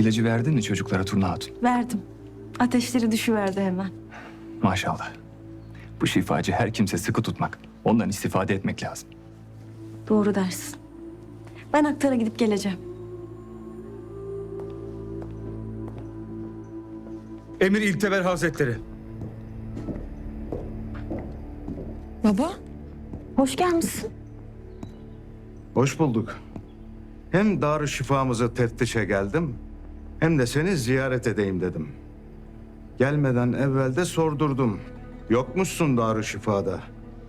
İlacı verdin mi çocuklara Turna Hatun? Verdim. Ateşleri düşüverdi hemen. Maşallah. Bu şifacı her kimse sıkı tutmak, ondan istifade etmek lazım. Doğru dersin. Ben aktara gidip geleceğim. Emir İlteber Hazretleri. Baba. Hoş gelmişsin. Hoş bulduk. Hem dar şifamızı teftişe geldim hem de seni ziyaret edeyim dedim. Gelmeden evvel de sordurdum. Yokmuşsun dar şifada.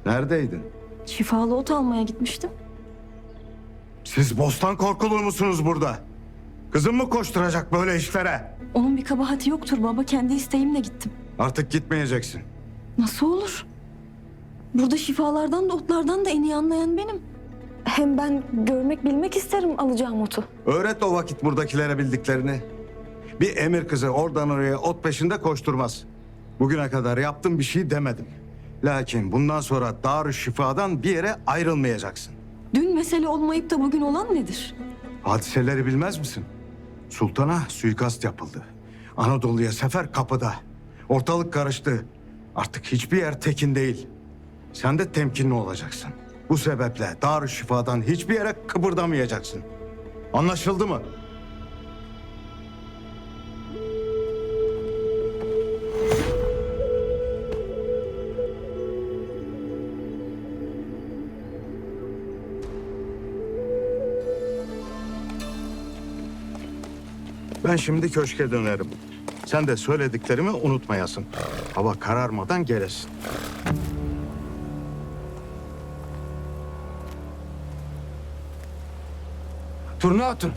Neredeydin? Şifalı ot almaya gitmiştim. Siz bostan korkulu musunuz burada? Kızım mı koşturacak böyle işlere? Onun bir kabahati yoktur baba. Kendi isteğimle gittim. Artık gitmeyeceksin. Nasıl olur? Burada şifalardan da otlardan da en iyi anlayan benim. Hem ben görmek bilmek isterim alacağım otu. Öğret o vakit buradakilere bildiklerini. Bir emir kızı oradan oraya ot peşinde koşturmaz. Bugüne kadar yaptım bir şey demedim. Lakin bundan sonra dar şifadan bir yere ayrılmayacaksın. Dün mesele olmayıp da bugün olan nedir? Hadiseleri bilmez misin? Sultana suikast yapıldı. Anadolu'ya sefer kapıda. Ortalık karıştı. Artık hiçbir yer tekin değil. Sen de temkinli olacaksın. Bu sebeple Darüşşifa'dan hiçbir yere kıpırdamayacaksın. Anlaşıldı mı? Ben şimdi köşke dönerim. Sen de söylediklerimi unutmayasın. Hava kararmadan gelesin. Turna Hatun.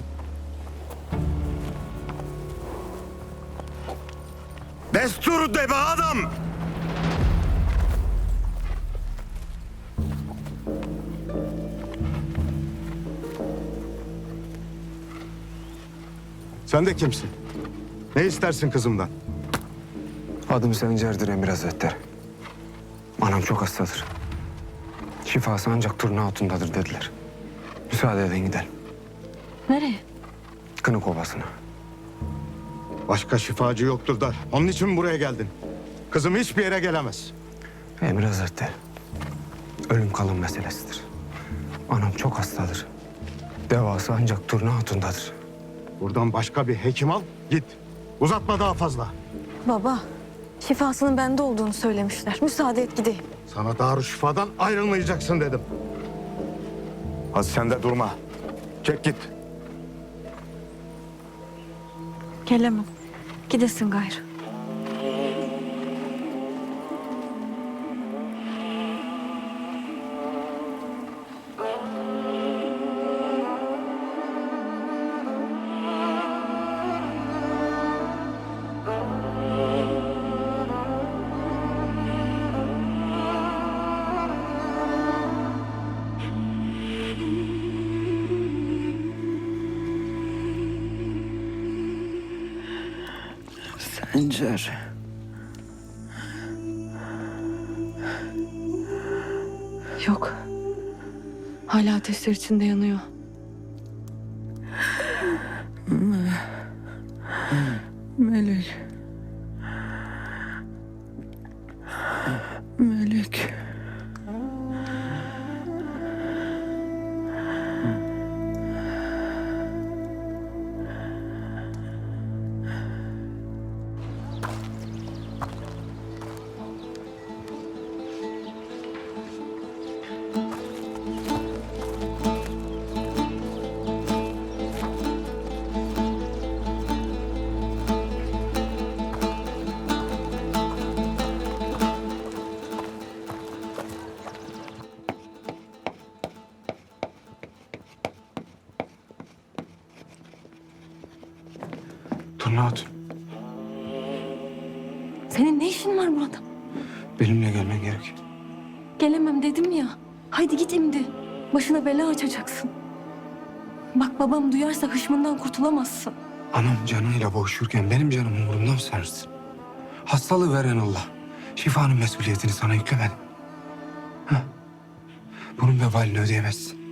Destur de be adam! Sen de kimsin? Ne istersin kızımdan? Adım Sencer'dir Emir Hazretleri. Anam çok hastadır. Şifası ancak Turna Hatun'dadır dediler. Müsaade edin gidelim. Nereye? Kınık Ovası'na. Başka şifacı yoktur da onun için mi buraya geldin? Kızım hiçbir yere gelemez. Emir Hazretleri. Ölüm kalım meselesidir. Anam çok hastadır. Devası ancak Turna Hatun'dadır. Buradan başka bir hekim al, git. Uzatma daha fazla. Baba. Şifasının bende olduğunu söylemişler. Müsaade et gideyim. Sana Darüşşifa'dan ayrılmayacaksın dedim. Hadi sen de durma. Çek git. Gelemem. Gidesin gayrı. Sencer. Yok. Hala ateşler içinde yanıyor. Melek. Melek. Turna Hatun, Senin ne işin var burada? benimle gelmen gerek. Gelemem dedim ya. Haydi git imdi. Başına bela açacaksın. Bak babam duyarsa hışmından kurtulamazsın. Anam canıyla boğuşurken benim canım umurumda mı sanırsın? Hastalığı veren Allah. Şifanın mesuliyetini sana yüklemedim. Heh. Bunun vebalini ödeyemezsin.